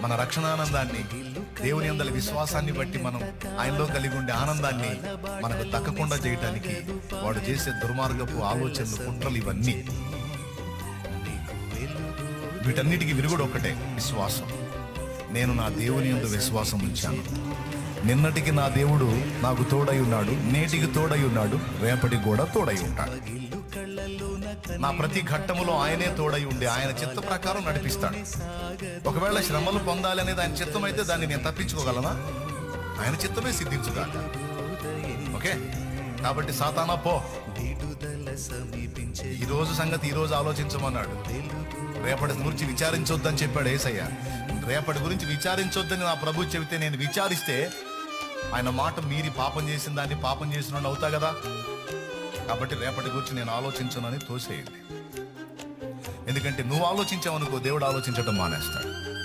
మన రక్షణానందాన్ని దేవుని అందరి విశ్వాసాన్ని బట్టి మనం ఆయనలో కలిగి ఉండే ఆనందాన్ని మనకు దక్కకుండా చేయటానికి వాడు చేసే దుర్మార్గపు ఆలోచనలు కుట్రలు ఇవన్నీ. వీటన్నిటికీ విరుగుడు ఒకటే విశ్వాసం. నేను నా దేవుని ఎందు విశ్వాసం ఉంచాను. నిన్నటికి నా దేవుడు నాకు తోడై ఉన్నాడు నేటికి తోడై ఉన్నాడు రేపటికి కూడా తోడై ఉంటాడు. నా ప్రతి ఘట్టములో ఆయనే తోడై ఉండి ఆయన చిత్త ప్రకారం నడిపిస్తాడు. ఒకవేళ శ్రమలు పొందాలి అనేది ఆయన చిత్తం అయితే దాన్ని నేను తప్పించుకోగలనా? ఆయన చిత్తమే సిద్ధించుగాక. ఓకే? కాబట్టి సాతానా పో. ఈ రోజు సంగతి ఈ రోజు ఆలోచించమన్నాడు. రేపటి గురించి విచారించొద్దని చెప్పాడు ఏసయ్య. రేపటి గురించి విచారించొద్దని నా ప్రభు చెబితే నేను విచారిస్తే ఆయన మాట మీరి పాపం చేసిన దాన్ని పాపం చేసిన అవుతా కదా? కాబట్టి రేపటి గురించి నేను ఆలోచించనని తోసేయండి. ఎందుకంటే నువ్వు ఆలోచించావనుకో దేవుడు ఆలోచించడం మానేస్తాడు.